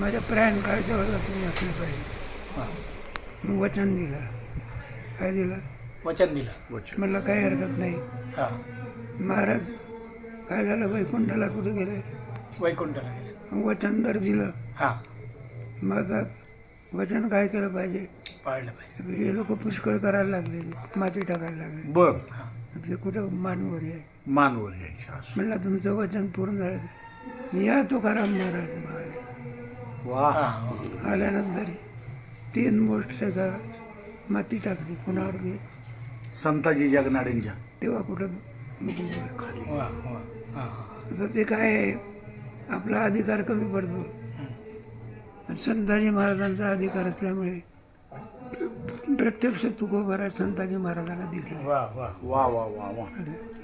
माझ्या प्राण काळच्या वेळेला तुम्ही असलं पाहिजे. हां. मग वचन दिलं. काय दिलं? वचन दिलं. म्हटलं काही हरकत नाही. हां. महाराज काय झालं? वैकुंठाला कुठे गेले? वैकुंठला गेले. मग वचन तर दिलं. हां. मग वचन काय केलं पाहिजे? पाळलं पाहिजे. हे लोक पुष्कळ करायला लागले. माती टाकायला लागले. बर. ते कुठं मानवर आहे? मानवर असं. म्हणलं तुमचं वचन पूर्ण झालं. या तुकाराम महाराज म्हणाले वा. आल्यानंतर तीन मोठ का माती टाकली कुणावरती संताजी जगनाडेंच्या. तेव्हा कुठं आता ते काय आहे? आपला अधिकार कमी पडतो. संताजी महाराजांचा अधिकार असल्यामुळे प्रत्यक्ष तुकोबारा संताजी महाराजांना दिसले. वा वा. वा वा वा वा.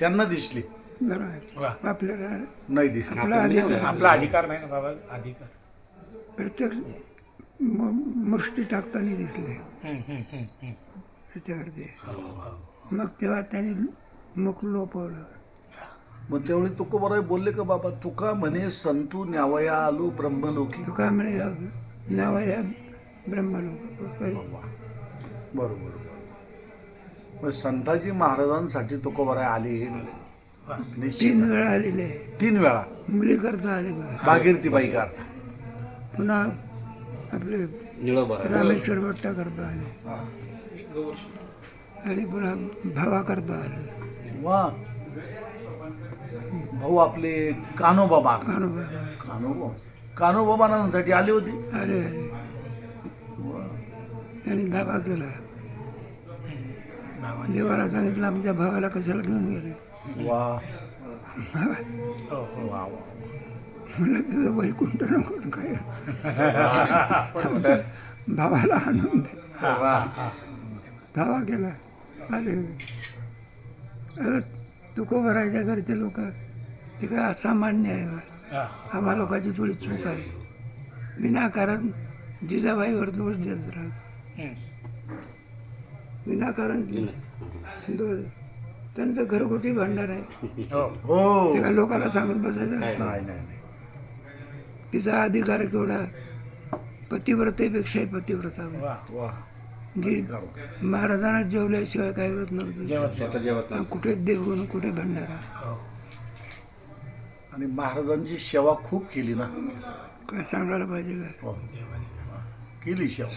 त्यांना दिसली. बरोबर. आपल्याला नाही दिसली. आपला अधिकार नाही ना बाबा? अधिकार. प्रत्यक्ष म- मुष्टी टाकताना दिसले. त्याच्यावरती. हो, हो. मग तेव्हा त्यांनी मुख लोपवलं. मग त्यावेळी तुकोबराय बोलले का बाबा तुका म्हणे संतू न्यावया आलो ब्रह्मलोकी. तुका म्हणे नाव या ब्रह्मलोक. बरोबर बरोबर. मग संताजी महाराजांसाठी तुकोबराय आले तीन वेळा आलेले. आहे. तीन वेळा. मुली करता आले बा. भागीरथी बाई करता. पुन्हा आपले रामेश्वर भट्टा करता आले आणि पुन्हा भावा करता आले वा. भाऊ आपले कानोबाबा कानोबा कानोबा कानोबाबांसाठी आले होते? आले आले. त्यांनी दावा केला. देवाला सांगितलं आमच्या भावाला कशाला घेऊन गेले? वा. वा वा. म्हणलं तुझं वैकुंठ नको काय? भावाला आणून दे. वा दावा केला आले अरे तुकोबरायच्या घरचे लोक ते काय असामान्य आहे बा. हां. आम्हा लोकांची थोडी चूक आहे. विनाकारण जिजाबाईवर दोष देत राहत. विनाकारण दोष त्यांचं घरगुती भांडण आहे. हो. हो लोकांना सांगत बसायचं. नाही नाही. तिचा अधिकार केवढा पतिव्रतेपेक्षाही पतिव्रता जी महाराजांना जेवल्याशिवाय काय होत नव्हतं. कुठे देऊन कुठे भंडारा. हो. आणि महाराजांची सेवा खूप केली ना? काय सांगायला पाहिजे काय हो. देवाने केली सेवा.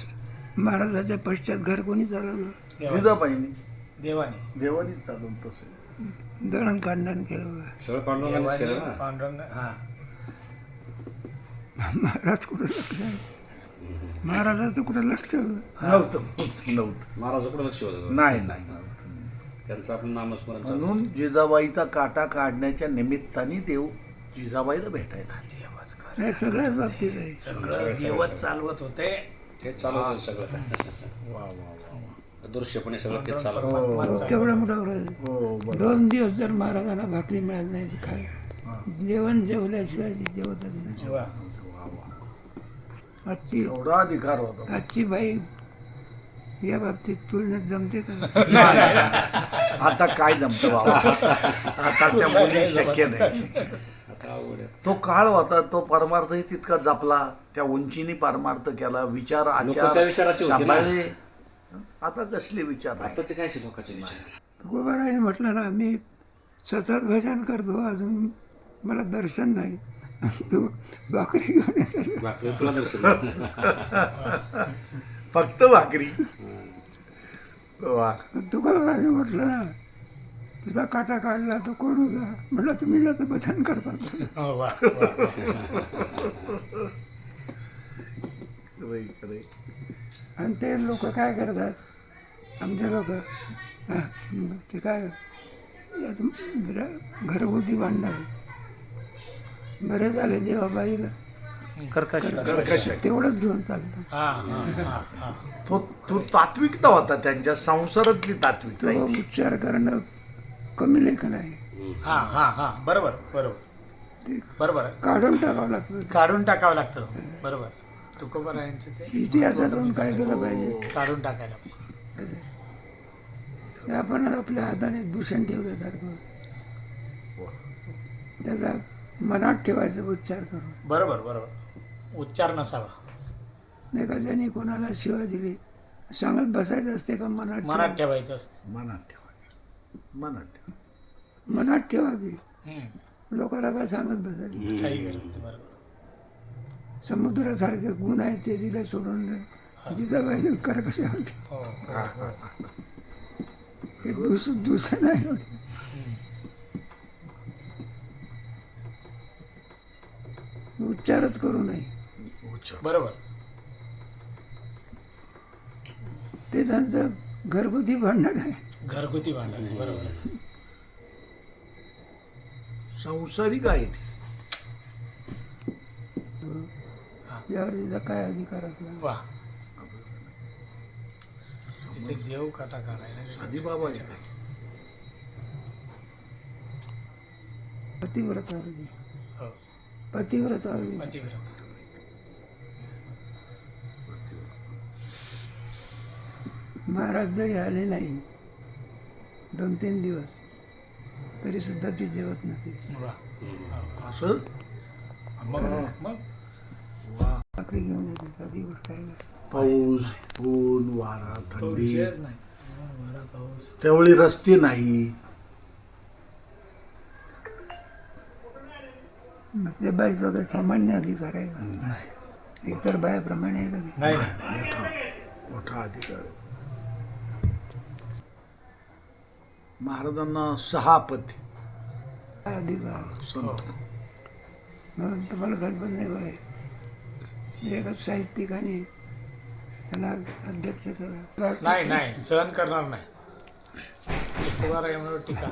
महाराजाच्या पश्चात घर कोणी चालवलं? देवाने. जिजाबाईंनी देवाने. देवानी चालवलं तसं. दळण कांडण केलं पांडुरंग हां. महाराज कुठं लक्ष आहे महाराजाचं कुठं लक्ष होतं नव्हतं नव्हतं महाराजाकडे लक्ष होतं नाही नाही नव्हतं. त्यांचं आपण नामस्मरण करतो. म्हणून जिजाबाईचा काटा काढण्याच्या निमित्ताने देव जिजाबाईला भेटायला आले. देवाच कर हे सगळ्याच बाबतीत आहे सगळं देवच चालवत होते ते चालू होतं सगळं दृश्यपणे सगळं ते चालू होतं. परमात्मा चालवत. केवढं मोठं. हो बरं दोन दिवस जर महाराजांना भाकरी मिळत नाही तर काय जेवण जेवल्याशिवाय ते जेवतच नाही. आजची एवढा अधिकार होता. आजची बाई या बाबतीत तुलनेत जमते का? आता काय जमतं बाबा? आताच्या मुली शक्य नाही. तो काळ होता तो परमार्थही तितका जपला त्या उंचीने परमार्थ केला विचार आचार. सांभाळले. आता कसले विचार काय गोबाराने म्हटलं ना मी सतत भजन करतो अजून मला दर्शन नाही. भाकरी घेऊन येतो बाकी तुला दर्शन फक्त भाकरी. वा. तुकाराने म्हटलं ना तुझा काटा काढला तो कोण होता म्हटलं तुम्ही त्याचं भजन करतात हो. आणि ते लोक काय करतात? आमचे लोक ते काय घरगुती भांडण. आहे. बरे झाले देवाबाईला कर्कश. आहे. तेवढंच घेऊन चालतं हा, हा, हा, हा. तो तो तात्विकता होता त्यांच्या संसारातली तात्विकता तो आहे ती. उपचार करणं कमी लेखन आहे. हा हा हा. बरोबर बरोबर. ते बरोबर. काढून टाकावं लागतं. काढून टाकावं लागतं. बरोबर. तुकोबरायांचं ते? इतिहासातून काय केलं पाहिजे? काढून टाकायला ते आपण आपल्या हाताने दूषण ठेवल्यासारखं. त्याचा मनात ठेवायचा उच्चार करून. बरोबर बरोबर. उच्चार नसावा. नाही का ज्यांनी कोणाला शिवाय दिली सांगत बसायचं असते का मनात मनात ठेवा? ठेवायचं असते. मनात ठेवायचं. मनात ठेवा मनात ठेवा की हम्म. लोकांना काय सांगत बसायचं? काही गरज नाही बरोबर. समुद्रासारखे गुण आहेत ते दिले सोडून जिथं पाहिजे कर कसे होते हो हो हो. हे दुस दुसरं नाही होत. उच्चारच करू नये. उच्चार. बरोबर. ते त्यांचं घरगुती भांडण आहे. घरगुती भांडण आहे बरोबर. संसारिक आहे ते. यावर तिचा काय अधिकार असला वा. इथे देव काटा काढायला साधी बाबा आहे पतिव्रता होती हो. पतिव्रता महाराज जरी आले नाही दोन तीन दिवस तरी सुद्धा ती जेवत नव्हती. वा. असं? मग मग? वा. भाकरी घेऊन येते साधी गोष्ट आहे. का? पाऊस ऊन वारा थंडी. त्यावेळी रस्ते नाही. ते बाईचं काही सामान्य अधिकार आहे का? इतर बायाप्रमाणे आहे का? नाही. मोठा मोठा अधिकार. महाराजांना सहा पती. काय अधिकार? संत. म्हणून तुम्हाला कल्पना नाही बाय एका साहित्यिकाने त्याला अध्यक्ष केला नाही नाही. सहन करणार नाही. टीका.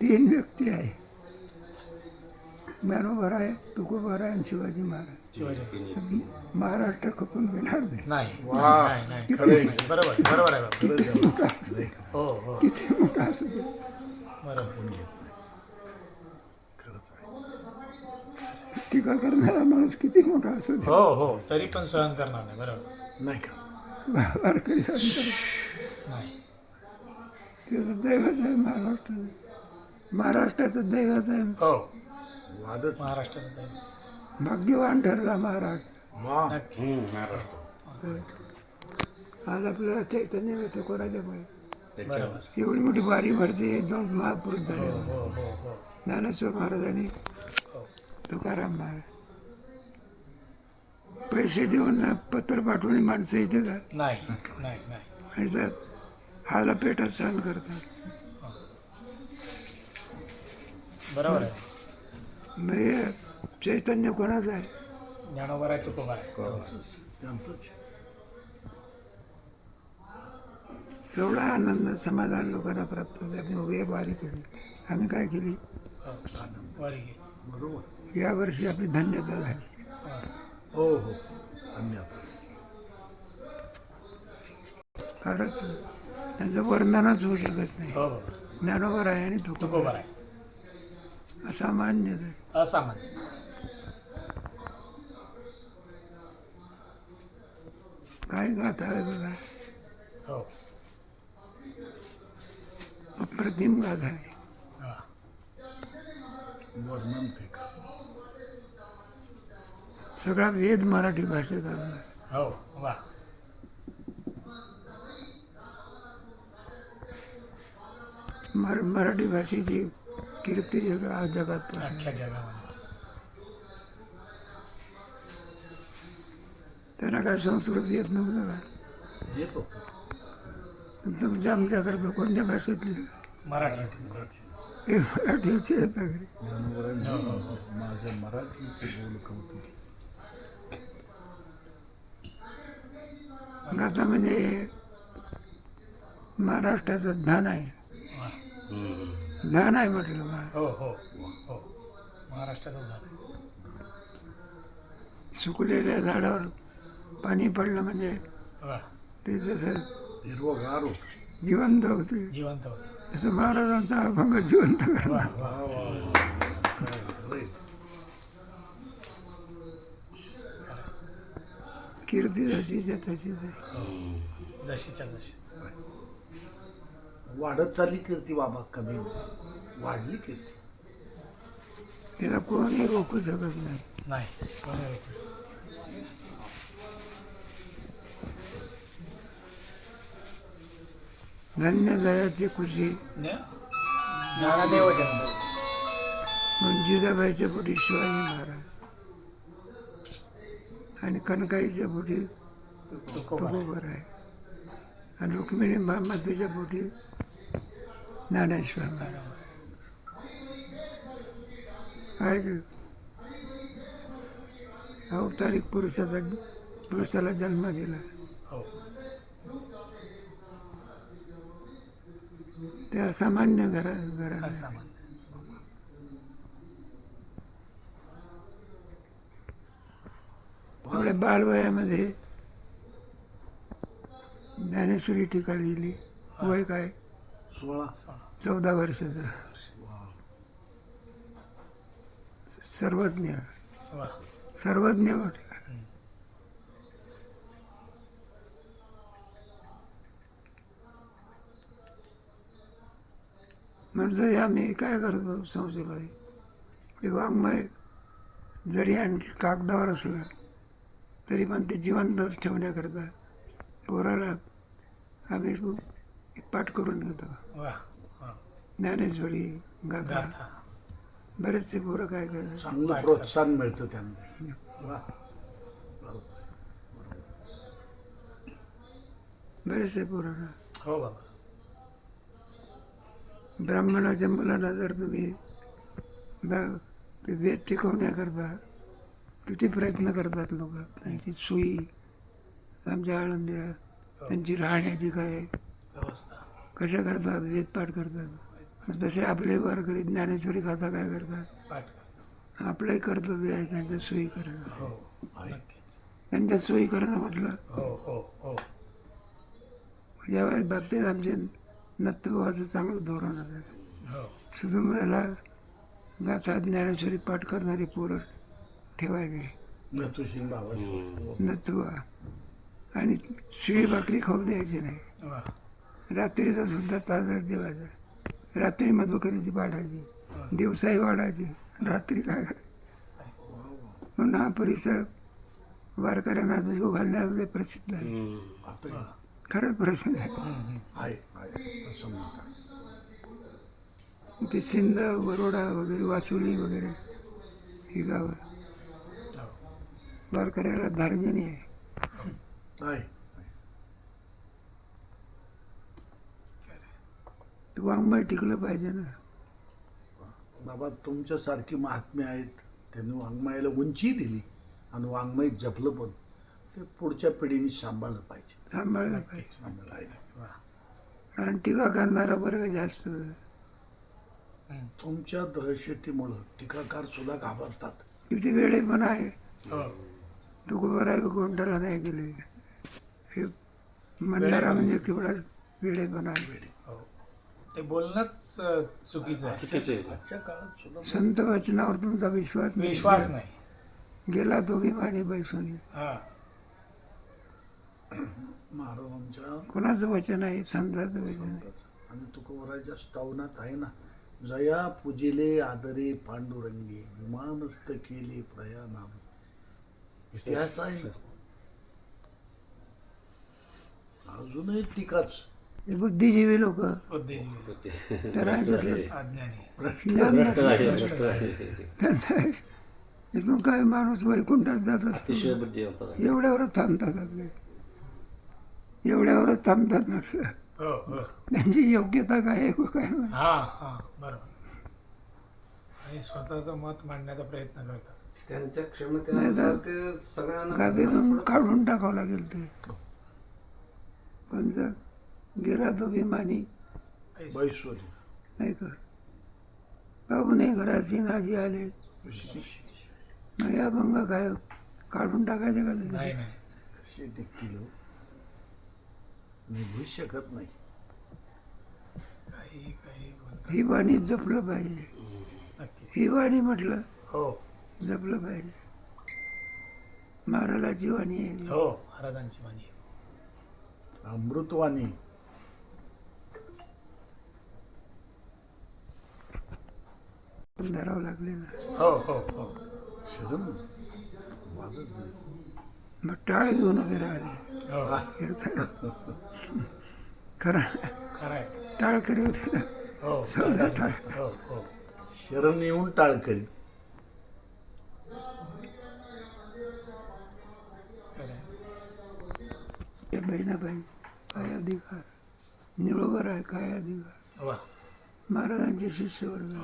तीन व्यक्ती आहे. ज्ञानोबराय तुकोबराय आणि शिवाजी महाराज. शिवाजी महाराष्ट्र खपून घेणार नाही. आहे आहे. हो हो. किती मोठा असू दे. आहे. टीका करणारा माणूस किती मोठा असू दे. हो हो. तरी पण सहन करणार नाही बरोबर. नाही का? वारकरी सहन करत नाही. त्याचं दैवत आहे महाराष्ट्राचं. महाराष्ट्राचं दैवत आहे. हो. वादच. महाराष्ट्राचं. भाग्यवान ठरला महाराष्ट्र. वा आज आपल्याला चैतन्य पाहिजे बरोबर. एवढी मोठी वारी भरते दोन महापुरुष झाले. हो हो हो हो. ज्ञानेश्वर महाराजांनी हो. तुकाराम महाराज. पैसे देऊन ना पत्र पाठवून माणसं येते का नाही नाही नाही. आणि त्यात हाला पेटात सहन करतात. बरोबर आहे. हे चैतन्य कोणाचं आहे? ज्ञानोबर आहे तुकोबर आहे. त्यांचंच एवढा आनंद समाधान लोकांना प्राप्त होतो आम्ही उभे वारी केली. आम्ही काय केली? हो. बरोबर. या वर्षी आपली धन्यता झाली. हो. हो. हो धन्यवाद. कारण त्यांचं वर्णनच होऊ शकत नाही. हो हो. ज्ञानोबर आहे आणि तुकोबर आहे. असामान्य आहे. असामान्य. काय गाथा आहे बघा हो. अप्रतिम गाथा आहे. हा. वर्णन सगळा वेद मराठी भाषेत आणला हो वा. मर मराठी भाषेची कीर्ती आज जगात. अख्ख्या जगामध्ये. त्यांना काय संस्कृत येत नव्हतं का येत होतं. तुमच्या आमच्याकडे कोणत्या भाषेतली? मराठी मराठी. हे मराठीचे ज्ञानोबरांनी माझ्या मराठीचे बोल कौतुक गाथा म्हणजे महाराष्ट्राचं धान आहे. वा. धान आहे म्हटलं मला हो हो हो. महाराष्ट्राचं झालं. सुकलेल्या झाडावर पाणी पडलं म्हणजे वा ते जसं हिरवगार होत. जिवंत होते. जिवंत होतं. तसं महाराजांचा अभंग जिवंत वा करणार वा कीर्ती जशीच्या तशीच आहे हो. जशीच्या जशी. वाढत चालली कीर्ती बाबा कमी वाढली कीर्ती. तिला कोणी रोखू शकत नाही. कोणी रोखू धन्य दयाची खुशी. जिजाबाईच्या पोटी शिवाजी महाराज. आणि कनकाईच्या पोटी तुकोबा तुकोबर आहे. आणि रुक्मिणी मा- मातेच्या पोटी ज्ञानेश्वर महाराज. अवतारिक पुरुषाचा पुरुषाला जन्म दिला. हो. ते असामान्य घरा असामान्य. आपल्या बालवयामध्ये ज्ञानेश्वरी टीका लिहिली. वय काय? सोळा. चौदा वर्षाचं. सर्वज्ञ. सर्वज्ञ म्हटलं. म्हणजे आम्ही काय करतो संशय की वाङ्मय. जरी आणखी कागदावर असलं तरी पण ते जिवंत ठेवण्याकरता पोराला आम्ही पाठ करून घेतो. हा. ज्ञानेश्वरी गाथा. बरेचसे पोरं काय करतात? चांगलं प्रोत्साहन मिळतं त्यांना बरेचसे पोरांना हो बाबा. ब्राह्मणाच्या मुलांना जर तुम्ही ते वेद शिकवण्याकरता किती प्रयत्न करतात लोक त्यांची सोयी आमच्या आळंदीला त्यांची राहण्याची काय व्यवस्था. कशा करतात? वेद पाठ करतात. मग तसे आपले वारकरी ज्ञानेश्वरी कथा काय करतात? पाठ. आपलंही कर्तव्य आहे त्यांच्या सोयी करणं. हो नक्कीच. त्यांच्या सोयी करणं म्हटलं. हो हो हो. या बाबतीत आमचे नत्वभावाचं चांगलं धोरण आहे. हो. सुदुमऱ्याला गाथा ज्ञानेश्वरी पाठ करणारी पोरं ठेवायचे. बाबा नथुआ आणि शिळी भाकरी खाऊ द्यायची नाही. वा. रात्रीचा सुद्धा ताजा देवाचा रात्री मधुकरीची वाढायची दिवसाही वाढायची रात्री काय म्हणून हा परिसर वारकऱ्यांना जो घालण्यामध्ये प्रसिद्ध आहे. खरंच प्रसिद्ध आहे. ते सिंध बरोडा वगैरे वाचोली वगैरे ही गावं. वारकऱ्याला धार्जिनी आहे आहे ते वाङ्मय टिकलं पाहिजे ना. बाबा तुमच्यासारखी महात्मे आहेत त्यांनी वाङ्मयाला उंची दिली आणि वाङ्मय जपलं पण. ते पुढच्या पिढीने सांभाळलं पाहिजे. सांभाळलं पाहिजे. सांभाळायला कारण टीका करणारा वर्ग जास्त. तुमच्या दहशतीमुळं टीकाकार सुद्धा घाबरतात. किती वेळे पण आहे. हो. तो गोबरा कोणत्याला नाही गेले. हे म्हणणारा म्हणजे तेवढा वेळेपणा आहे. हो ते बोलणंच अ, चुकीचं आहे. चुकीचं आहे. आजच्या काळात सुद्धा संत वचनावर तुमचा विश्वास नाही. विश्वास नाही. गेला तो विमाने बैसून. हा. महाराजांच्या कोणाचं वचन आहे? संताचं वचन आहे. आणि तुकोबराच्या स्तवनात आहे ना जया पूजिले आदरे पांडुरंगी विमानस्थ केले प्रयाणाम. इतिहास आहे. अजूनही टीकाच. बुद्धिजीवी लोक. त्यांचं. इथून काय माणूस वैकुंठात जात असतो. एवढ्यावरच थांबतात आपले. एवढ्यावरच थांबतात म्हटलं हो हो. त्यांची योग्यता काय आहे काय माहीत. हा हा बरोबर. आणि स्वतःचं मत मांडण्याचा प्रयत्न करतात. त्यांच्या नाही क्षमतेनुसार तर ते सगळ्यांना गादीतून काढून टाकावं लागेल ते. पण जर गेला तो विमानी नाही तर पाहुणे घराची नाजी आले. मग या भंग काय? काढून टाकायचं का नाही त्याच्यात? नाही. कशी देखील निभू शकत नाही. काही काही बोलतात ही वाणी जपलं पाहिजे. ही वाणी म्हटलं हो. जपलं पाहिजे. महाराजाची वाणी आहे. हो. महाराजांची वाणी. अमृतवाणी. धरावं लागले ना. हो हो हो. शरण वादच नाही. मग टाळ घेऊन उभे राहिले हो. कीर्तन खरं. खरं आहे टाळकरी होते हो टाळ. हो हो. शरण येऊन टाळकरी खरं आहे. ते बहिणाबाई काय अधिकार? निरोबर आहे काय अधिकार? वा. महाराजांचे शिष्यवर्ग आहे.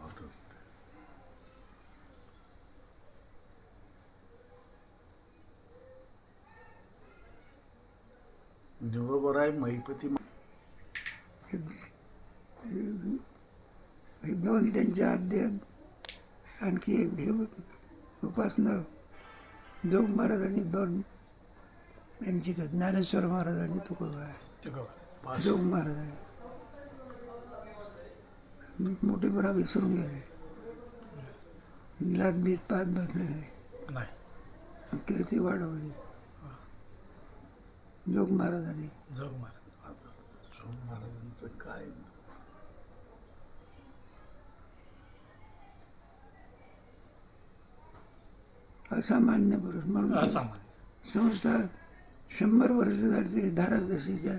हो निरोबर आहे महिपती हे दोन त्यांचे आद्य आणखी एक हे उपासना जोग महाराजांनी दोन त्यांची ज्ञानेश्वर ज्ञानेश्वर महाराजांनी तुकोबा आहे ते जोग महाराजांनी मोठेपणा विसरून गेले. लाख बीज पाच बसले. नाही. कीर्ती वाढवली. जोग महाराजांनी. जोग मार स्वामी महाराजांचं काय? असामान्य पुरुष म्हणून असामान्य. संस्था शंभर वर्ष झाली तरी धारा जशीच्या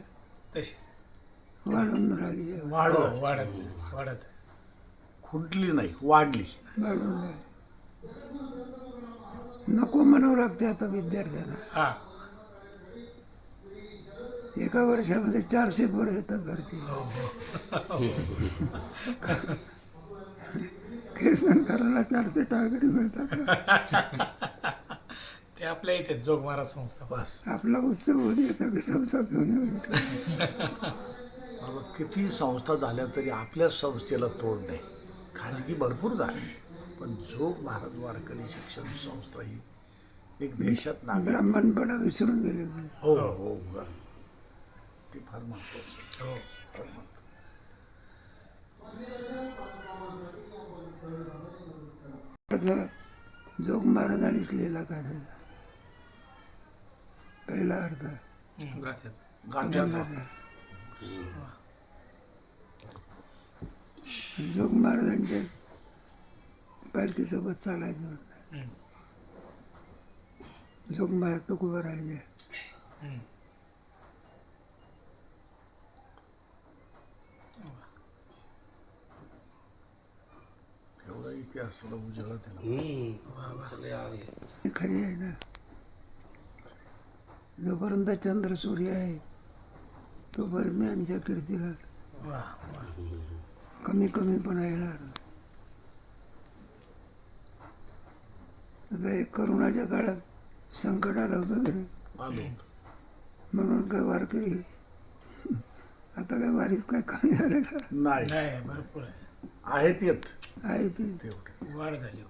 तशी. वाढून राहिली. वाढ हो, वाढत वाढत. खुंटली नाही वाढली. नको म्हणावं लागते आता विद्यार्थ्यांना. हा. एका वर्षामध्ये चारशे पोरं येतात भरतीला हो हो. कीर्तन करायला चारशे टाळकरी मिळतात. ते आपल्या इथे जोग महाराज संस्था बस आपला उत्सव होऊन येतात संसार घेऊन. बाबा किती संस्था झाल्या तरी आपल्या संस्थेला तोड नाही. खाजगी भरपूर झाली. पण जोग भारत वारकरी शिक्षण संस्था ही एक देशात नागरिक ब्राह्मणपणा विसरून गेले. हो हो बरं. ते फार महत्वाचं हो. फार महत्वाचं. जोग महाराजांनीच लिहिला का त्याचा पहिला अर्थ. गाठ्याचा जोग महाराजांच्या पालखीसोबत चालायचं होतं. जोग महाराज राहिले उजाळा दिला ही खरी आहे ना. जोपर्यंत चंद्र सूर्य आहे तोपर्यंत यांच्या कीर्तीला वा कमी कमीपणा येणार नाही. आता एक करोनाच्या काळात संकट आलं होतं तरी. म्हणून काय वारकरी आता काय वारीत काय कमी झालं का? नाही. भरपूर आहे. आहेत येत. आहे ते. तेवढे. वाढ झाली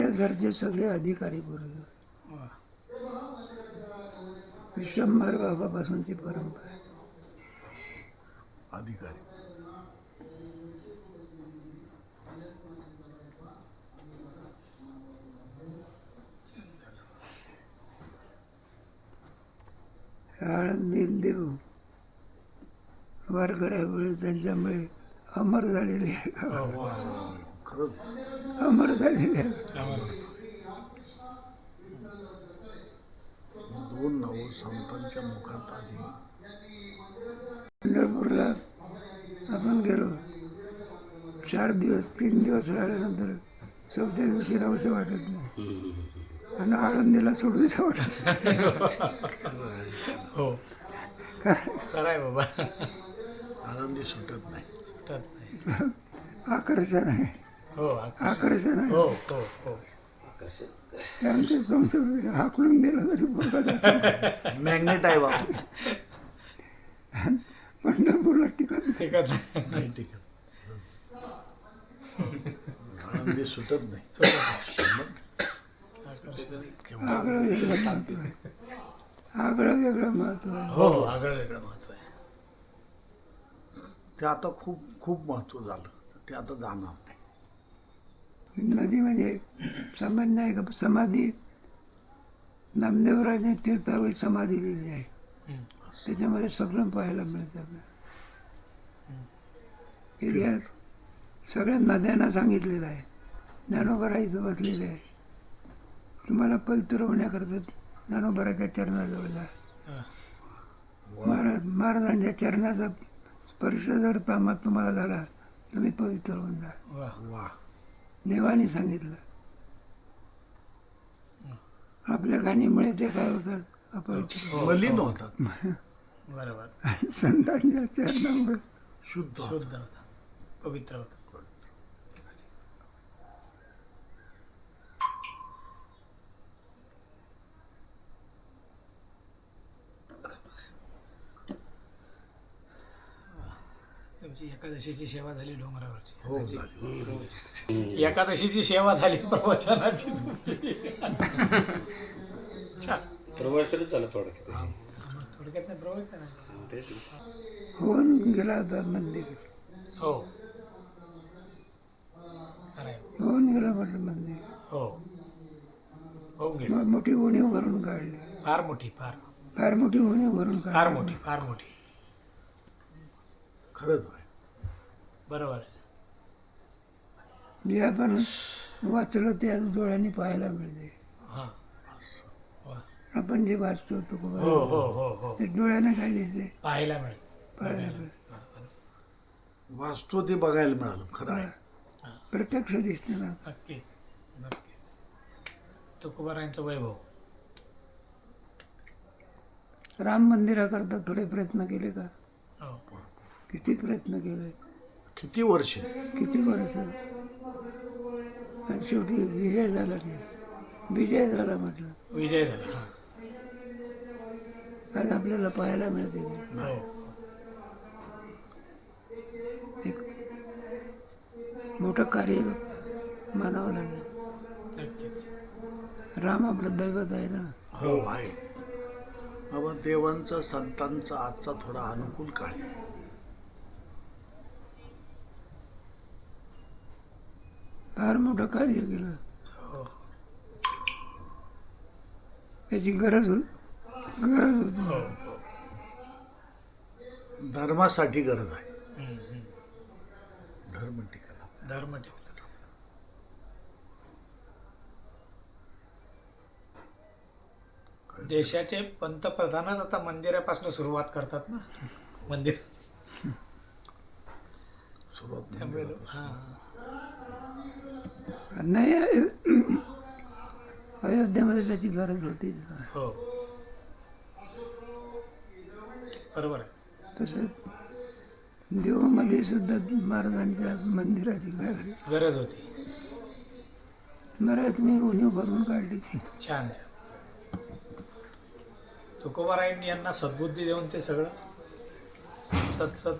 त्या घरचे सगळे अधिकारी पुरुष वा विश्वंभर बाबापासूनची परंपरा आहे. अधिकारी आळंदी देव वारकऱ्यामुळे त्यांच्यामुळे अमर झालेले आहे. हो हो. खरंच अमर झालेले संतांच्या मुखात आधी पंढरपूरला आपण गेलो. चार दिवस तीन दिवस राहिल्यानंतर चौथ्या दिवशी राहूचं वाटत नाही. आणि आळंदीला सोडूचं वाटत हो. खरं बाबा. आनंदी सुटत नाही. सुटत नाही. आकर्षण आहे. हो आकर्षण. आकर्षण आहे. हो हो हो. ते आमच्या संस्थेमध्ये हाकलून दिलं तरी. मॅग्नेट आहे बाबा पंढरपूरला ठिकाण टिकत नाही आनंदी सुटत नाही. आगळं वेगळं महत्त्व आहे आगळं वेगळं महत्त्व आहे हो आगळं वेगळं महत्त्व आहे ते आता खूप खूप महत्त्व झालं ते आता जाणार नदी म्हणजे सामान्य आहे का? समाधी. नामदेवराजने तीर्थावळी समाधी दिली आहे. त्याच्यामध्ये सगळं पाहायला मिळतं आपल्याला. इतिहास सगळ्या नद्यांना सांगितलेला आहे. ज्ञानोबरा इथं बसलेले आहे. तुम्हाला पवित्र होण्याकरता ज्ञानोबराच्या चरणाजवळ जा. हा. महाराज महाराजांच्या चरणाचा स्पर्श जर तामात तुम्हाला झाला तुम्ही पवित्र होऊन जा. वा. वा. देवाने सांगितलं. आपल्या खाणीमुळे ते काय होतात? अपवित्र मलिन होतात. बरोबर. संतांच्या चरणामुळे शुद्ध. शुद्ध होता पवित्र होता तुमची एकादशीची सेवा झाली डोंगरावरची. हो झाली. एकादशीची सेवा झाली प्रवचनाची तुमची. छान. झालं हा, मग थोडक्यात नाही प्रवचन आहे. तेच ना. होऊन गेला होता मंदिर. हो. होऊन गेलं म्हटलं मंदिर. हो. होऊन गेलं. मग मोठी उणीव भरून काढली. फार मोठी फार. फार मोठी उणीव भरून फार काढली मोठी फार मोठी. खरंच बरोबर. आहे. जे आपण वाचलं ते आज डोळ्यांनी पाहायला मिळते. हा. आपण जे वाचतो तो हो हो हो हो. ते डोळ्यानं काय दिसते? पाहायला मिळेल पाहायला मिळते. बरोबर. वाचतो ते बघायला मिळालं खरं आहे. प्रत्यक्ष दिसते ना. नक्कीच नक्की तुकोबारायांचं वैभव. राम मंदिराकरता थोडे प्रयत्न केले का? हो. किती प्रयत्न केले? किती वर्ष? किती वर्ष? आणि शेवटी विजय झाला की विजय झाला म्हटलं. विजय झाला हा. आज आपल्याला पाहायला मिळते की हो. एक मोठं कार्य मानावं लागेल. नक्कीच. राम आपलं दैवत आहे ना? हो. आहे बाबा देवांचा संतांचा आजचा थोडा अनुकूल काळ. आहे. फार मोठं कार्य केलं. हो. त्याची गरज होत. गरज होती. हो हो. धर्मासाठी गरज आहे. धर्म टिकाला धर्म टिकला. देशाचे पंतप्रधानच आता मंदिरापासून सुरुवात करतात ना? मंदिर. सुरुवात त्यामुळे हा. नाही अयो- अयोध्येमध्ये त्याची गरज होती. हो. बरोबर आहे. तसं देवामध्ये सुद्धा महाराजांच्या मंदिराची गरज. गरज होती. महाराज मी उणीव भरून काढली. ती छान छान. तुकोबारायांनी यांना सद्बुद्धी देऊन ते सगळं सत सत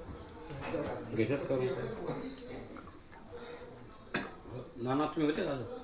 նանատում է դե գազած